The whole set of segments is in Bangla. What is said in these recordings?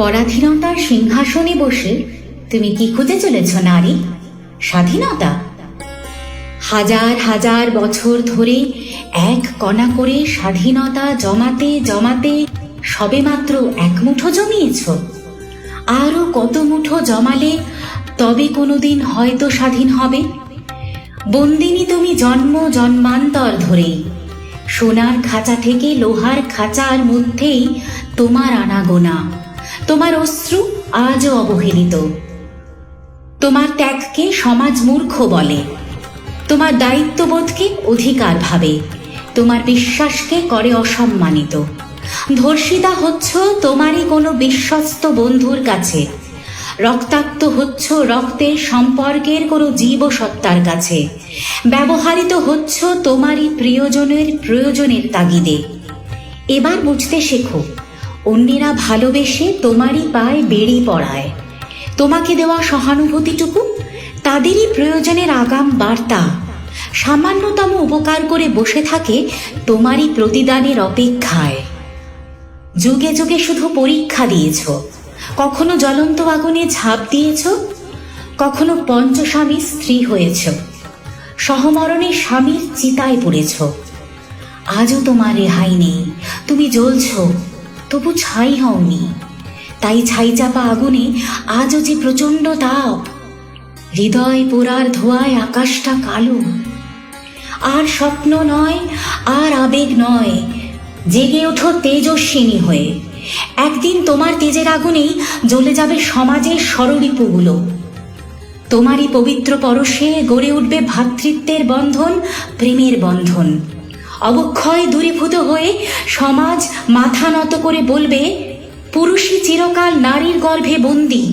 পরাধীনতার সিংহাসনে বসে তুমি কি খুঁজে চলেছ, নারী? স্বাধীনতা? হাজার হাজার বছর ধরে এক কণা করে স্বাধীনতা জমাতে জমাতে সবেমাত্র এক মুঠো জমিয়েছ। আরও কত মুঠো জমালে তবে কোনোদিন হয়তো স্বাধীন হবে? বন্দিনী তুমি জন্ম জন্মান্তর ধরেই। সোনার খাঁচা থেকে লোহার খাঁচার মধ্যেই তোমার আনাগোনা। তোমার অশ্রু আজও অবহেলিত। তোমার ত্যাগকে সমাজ মূর্খ বলে। তোমার দায়িত্ববোধকে অধিকার ভাবে। তোমার বিশ্বাসকে করে অসম্মানিত। ধর্ষিতা হচ্ছ তোমারই কোনো বিশ্বস্ত বন্ধুর কাছে। রক্তাক্ত হচ্ছ রক্তের সম্পর্কের কোনো জীবসত্তার কাছে। ব্যবহারিত হচ্ছ তোমারই প্রিয়জনের প্রয়োজনের তাগিদে। এবার বুঝতে শেখো অন্যেরা ভালোবেসে তোমারই পায়ে বেড়ি পড়ায়। তোমাকে দেওয়া সহানুভূতিটুকু, তাদেরই প্রয়োজনের আগাম বার্তা। সামান্যতম উপকার করে বসে থাকে তোমারই প্রতিদানের অপেক্ষায়। যুগে যুগে শুধু পরীক্ষা দিয়েছ। কখনো জ্বলন্ত আগুনে ঝাঁপ দিয়েছ, কখনো পঞ্চস্বামী স্ত্রী হয়েছ। সহমরণে স্বামীর চিতায় পড়েছ। আজও তোমার রেহাই নেই, তুমি জ্বলছ। তবু ছাই হওনি। তাই ছাই চাপা আগুনে আজও যে প্রচণ্ড তাপ, হৃদয় পোড়ার ধোয়ায় আকাশটা কালো। আর স্বপ্ন নয়, আর আবেগ নয়, জেগে ওঠো তেজস্বিনী হয়ে। একদিন তোমার তেজের আগুনেই জ্বলে যাবে সমাজের স্বরলিপুগুলো তোমারই পবিত্র পরশে গড়ে উঠবে ভ্রাতৃত্বের বন্ধন, প্রেমের বন্ধন। অবক্ষয় দূরীভূত হয়ে সমাজ মাথা নত করে বলবে, পুরুষই চিরকাল নারীর গর্ভে বন্দি।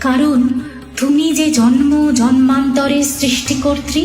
কারণ তুমি যে জন্ম জন্মান্তরের সৃষ্টিকর্ত্রী